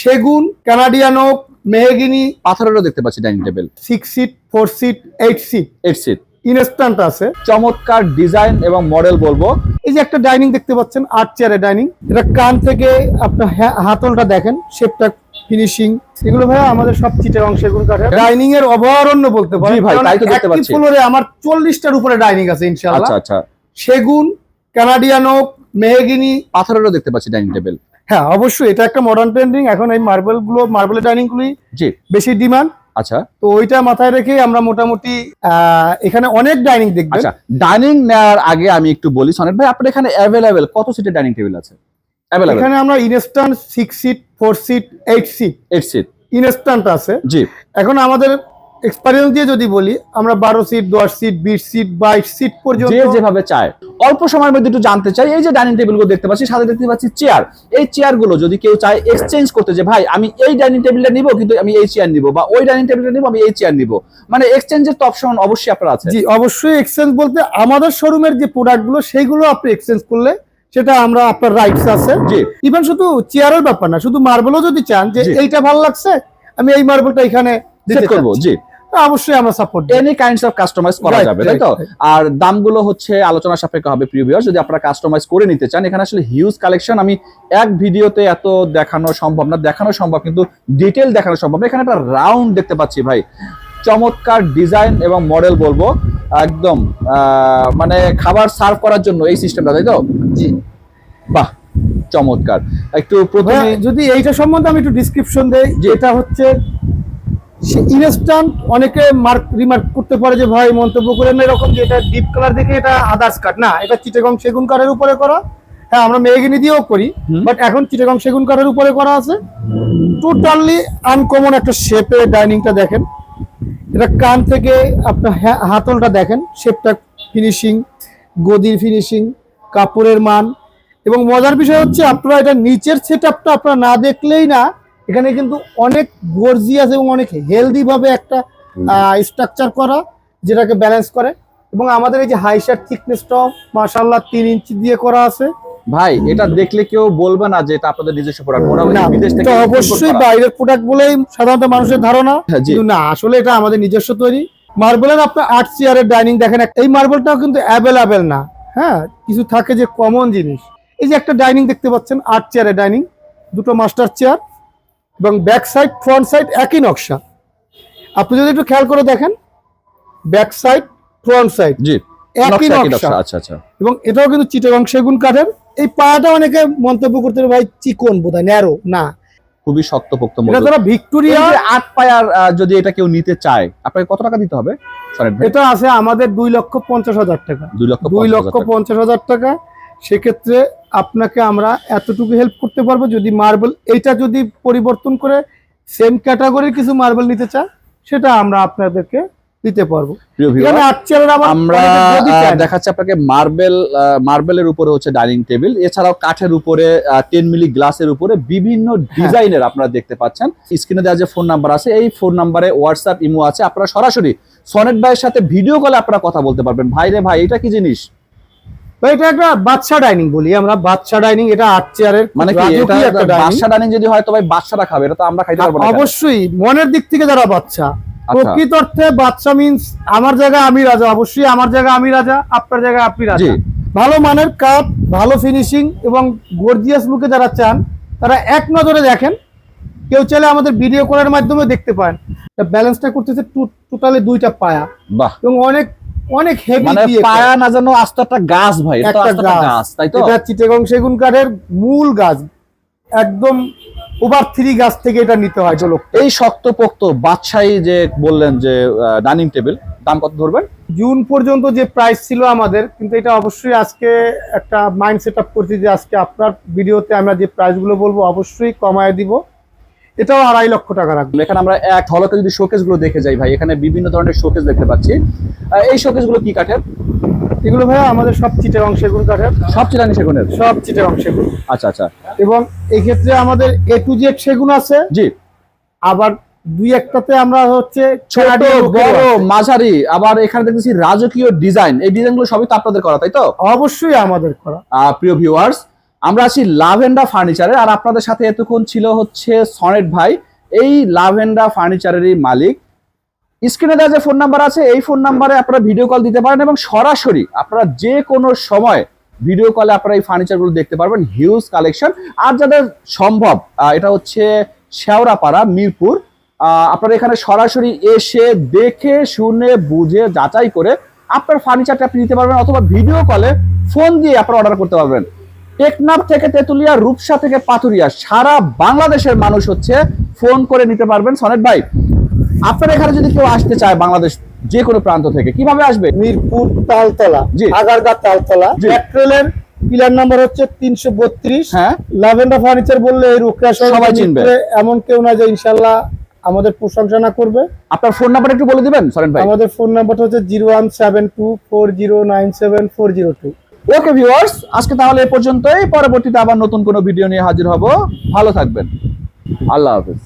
সেগুন Canadian oak mahogany. পাথরেরও দেখতে পাচ্ছি dining table. Six seat four seat eight seat eight seat instant আছে। চমৎকার ডিজাইন এবং মডেল বলব। এই যে একটা ডাইনিং দেখতে পাচ্ছেন আট চেয়ারের ডাইনিং। এটা কান থেকে আপনার হাতলটা দেখেন শেপটা ফিনিশিং এগুলো ভাই আমাদের সব চিটের সেগুন কাঠের। ডাইনিং এর অভয়ারণ্য বলতে পারি ভাই, তাই তো দেখতে পাচ্ছি। ফ্লোরে আমার চল্লিশটার উপরে ডাইনিং আছে ইনশাআল্লাহ। আচ্ছা আচ্ছা। সেগুন কানাডিয়ান ওক মেহগিনি। পাথরেরও দেখতে পাচ্ছি ডাইনিং টেবিল। হ্যাঁ অবশ্যই এটা একটা মডার্ন ট্রেন্ডিং এখন এই মার্বেলগুলো মার্বেলের ডাইনিং গুলি জি। বেশি ডিমান্ড আচ্ছা। তো ওইটা মাথায় রেখে আমরা মোটামুটি এখানে অনেক ডাইনিং দেখবেন। আচ্ছা ডাইনিং নেওয়ার আগে আমি একটু বলি সনেট ভাই আপনার এখানে অ্যাভেলেবেল কত সিটের ডাইনিং টেবিল আছে? অ্যাভেলেবেল এখানে আমরা instant six seat four seat eight seat eight seat instant আছে। জি। এখন আমাদের এক্সপেরিয়েন্স দিয়ে যদি বলি আমরা বারো সিট দশ সিট বিশ সিট বাইশ সিট পর্যন্ত যে যেভাবে চায়। অল্প সময়ের মধ্যে একটু জানতে চাই এই যে ডাইনিং টেবিলগুলো দেখতে পাচ্ছি সাথে দেখতে পাচ্ছি চেয়ার এই চেয়ারগুলো যদি কেউ চায় এক্সচেঞ্জ করতে যে ভাই আমি এই ডাইনিং টেবিলটা নিব কিন্তু আমি এই চেয়ার নিব বা ওই ডাইনিং টেবিলটা নিব আমি এই চেয়ার নিব। মানে এক্সচেঞ্জের তো অপশন অবশ্যই আপনার আছে। জি অবশ্যই এক্সচেঞ্জ বলতে আমাদের শোরুমের যে প্রোডাক্টগুলো সেইগুলো আপনি এক্সচেঞ্জ করলে সেটা আমরা আপনার রাইটস আছে। জি। ইভেন শুধু চেয়ারের ব্যাপার না শুধু মার্বেলও যদি চান যে এইটা ভালো লাগছে আমি এই মার্বেলটা এখানে সেট করব জি। অবশ্যই আমরা support any kinds of customise করা যাবে তাই তো. আর দামগুলো হচ্ছে আলোচনা সাপেক্ষে হবে প্রিভিয়াস যদি আপনারা কাস্টমাইজ করে নিতে চান এখানে আসলে হিউজ কালেকশন আমি এক ভিডিওতে এত দেখানো সম্ভব না দেখানো সম্ভব কিন্তু ডিটেল দেখানো সম্ভব না। এখানে একটা রাউন্ড দেখতে পাচ্ছি ভাই। চমৎকার ডিজাইন এবং মডেল বলব। একদম মানে খাবার সার্ভ করার জন্য এই সিস্টেমটা তাই তো? জি। বাহ চমৎকার। একটু প্রথমে যদি এইটা সম্বন্ধে আমি একটু ডিসক্রিপশন দেই জি। এটা হচ্ছে ইনস্ট্যান্ট অনেকে মার্ক রিমার্ক করতে পারে যে ভাই মন্তব্য করেন না। এরকম যে এটা ডিপ কালার দেখে এটা আদার্স কাট না এটা চিটাগং সেগুন কাঠের উপরে করা। হ্যাঁ আমরা মেহগিনি দিয়েও করি বাট এখন চিটাগং সেগুন কাঠের উপরে করা আছে। টোটালি আনকমন একটা শেপে ডাইনিংটা দেখেন। এটা কান থেকে আপনার হাতলটা দেখেন। শেপটা ফিনিশিং গদির ফিনিশিং কাপড়ের মান। এবং মজার বিষয় হচ্ছে আপনারা এটা নিচের সেট আপটা আপনারা না দেখলেই না এখানে কিন্তু অনেক গর্জিয়াস এবং অনেক হেলদি ভাবে একটা স্ট্রাকচার করা যেটাকে ব্যালেন্স করে। এবং আমাদের এই যে হাই শার্ট থিকনেসটাও মাশাল্লাহ তিন ইঞ্চি দিয়ে করা আছে। ভাই এটা দেখলে কেউ বলবে না যে এটা আপনাদের নিজস্ব প্রোডাক্ট ওরা বিদেশ থেকে অবশ্যই বাইরের প্রোডাক্ট বলেই সাধারণত মানুষের ধারণা। হ্যাঁ, কিন্তু না আসলে এটা আমাদের নিজস্ব তৈরি। মার্বেলের আপনার আট চেয়ারের ডাইনিং দেখেন এই মার্বেলটাও কিন্তু অ্যাভেলেবেল না। হ্যাঁ কিছু থাকে যে কমন জিনিস। এই যে একটা ডাইনিং দেখতে পাচ্ছেন আট চেয়ারের ডাইনিং দুটো মাস্টার চেয়ার এবং ব্যাক সাইড ফ্রন্ট সাইড একই নকশা। আপনি যদি একটু খেয়াল করে দেখেন ব্যাক সাইড ফ্রন্ট সাইড জি একই নকশা, আচ্ছা আচ্ছা। এবং এটাও কিন্তু চিটাগং সেগুন কাঠের। এই পায়াটা অনেকে মন্তব্য করতে ভাই চিকন বোধহয় ন্যারো না। খুবই শক্তপোক্ত এটা। যারা ভিক্টোরিয়া আট পায়ার যদি এটা কেউ নিতে চায় আপনাকে কত টাকা দিতে হবে? এটা আছে আমাদের দুই লক্ষ পঞ্চাশ হাজার টাকা। দুই লক্ষ দুই লক্ষ। পঞ্চাশ হাজার টাকা। সেক্ষেত্রে আপনাকে আমরা এতটুকু হেল্প করতে পারব যদি মার্বেল এইটা যদি পরিবর্তন করে সেম ক্যাটাগরির কিছু মার্বেল নিতে চান সেটা আমরা আপনাদেরকে দিতে পারব। আমরা দেখাচ্ছি আপনাকে মার্বেল মার্বেলের উপরে হচ্ছে ডাইনিং টেবিল এছাড়াও কাঠের উপরে টেন মিলি গ্লাসের উপরে বিভিন্ন হ্যাঁ। ডিজাইনের আপনারা দেখতে পাচ্ছেন। স্ক্রিনে দেওয়া যে ফোন নাম্বার আছে এই ফোন নাম্বারে হোয়াটসঅ্যাপ ইমো আছে। আপনারা সরাসরি সনেট ভাইয়ের সাথে ভিডিও কলে আপনারা কথা বলতে পারবেন। ভাই রে ভাই এটা কি জিনিস? এটা একটা বাচ্চা ডাইনিং বলি আমরা বাচ্চা ডাইনিং এটা আট চেয়ারের মানে একটা ডাইনিং যদি হয় তো ভাই বাচ্চারা খাবে এটা তো আমরা খাইতে পারব না অবশ্যই মনের দিক থেকে যারা বাচ্চা প্রকৃত অর্থে বাচ্চা মিন্স আমার আমি রাজা অবশ্যই আমার জায়গায় আমি রাজা আপনার জায়গায় আপনি রাজা। ভালো মানের কাপ ভালো ফিনিশিং এবং গর্জিয়াস লুকে যারা চান তারা এক নজরে দেখেন কেউ চাইলে আমাদের ভিডিও কলের মাধ্যমে দেখতে পান ব্যালেন্সটা করতেছে টোটালি দুইটা পায়া। বাহ। এবং অনেক অনেক হেভি মানে পায়া না যেন আস্ত একটা গাছ ভাই এটা একটা গাছ। তাই তো? এটা চিটেগং সেগুন কাঠের মূল গাছ। একদম ওভার থ্রি গাছ থেকে এটা নিতে হয় চলো এই শক্তপোক্ত বাদশাহী যে বললেন যে ডাইনিং টেবিল দাম কত ধরবেন? জুন পর্যন্ত যে প্রাইস ছিল আমাদের কিন্তু এটা অবশ্যই আজকে একটা মাইন্ড সেট আপ করছি যে আজকে আপনার ভিডিওতে আমরা যে প্রাইসগুলো বলব অবশ্যই কমায় দিব। এটাও আড়াই লক্ষ টাকা রাখব। এখানে আমরা এক হলকে যদি শোকেসগুলো দেখে যাই ভাই এখানে বিভিন্ন ধরনের শোকেস দেখতে পাচ্ছি। এই শোকেসগুলো কি কাঠের? এগুলো ভাইয়া আমাদের সব চিটের অংশ সেগুন কাঠের। সব চিরানি সেগুনের সব চিটের অংশ সেগুন আচ্ছা আচ্ছা। এবং এই ক্ষেত্রে আমাদের এ টু জেড সেগুন আছে। জি। আবার দুই একটাতে আমরা হচ্ছে ছোট বড় মাঝারি আবার এখানে দেখতেছি রাজকীয় ডিজাইন এই ডিজাইনগুলো সবই তো আপনাদের করা তাই তো? অবশ্যই আমাদের করা। প্রিয় ভিউয়ার্স আমরা আছি লাভেন্ডা ফার্নিচারে আর আপনাদের সাথে এতক্ষণ ছিল হচ্ছে সনেট ভাই। এই লাভেন্ডা ফার্নিচারেরই মালিক। স্ক্রিনে দেওয়া যে ফোন নাম্বার আছে, এই ফোন নাম্বারে আপনারা ভিডিও কল দিতে পারেন এবং সরাসরি আপনারা যে কোনো সময় ভিডিও কলে আপনারা এই ফার্নিচারগুলো দেখতে পারবেন হিউজ কালেকশন আর যাদের সম্ভব এটা হচ্ছে শেওড়াপাড়া, মিরপুর। আপনারা এখানে সরাসরি এসে দেখে, শুনে, বুঝে, যাচাই করে আপনার ফার্নিচারটা আপনি নিতে পারবেন অথবা ভিডিও কলে ফোন দিয়ে আপনারা অর্ডার করতে পারবেন। টেকনাফ থেকে তেতুলিয়া রূপসা থেকে পাথুরিয়া সারা বাংলাদেশের মানুষ হচ্ছে ফোন করে নিতে পারবেন। সনেট ভাই আপনার এখানে যদি কেউ আসতে চায় বাংলাদেশ যে কোনো প্রান্ত থেকে কীভাবে আসবে? মিরপুর তালতলা জি। আগারগা তালতলা জি। পেট্রোলের পিলার নাম্বার হচ্ছে তিনশো বত্রিশ। হ্যাঁ। লাভেন্ডার ফার্নিচার বললে এই রুকরা সবাই চিনবে। এমন কেউ না যে ইনশাল্লাহ আমাদের প্রশংসা না করবে। আপনার ফোন নাম্বার একটু বলে দিবেন সরেন ভাই? আমাদের ফোন নাম্বারটা হচ্ছে zero one seven two four zero nine seven four zero two. Okay viewers আজকে তাহলে এ পর্যন্তই। পরবর্তীতে আবার নতুন কোনো ভিডিও নিয়ে হাজির হব। ভালো থাকবেন। আল্লাহ হাফেজ।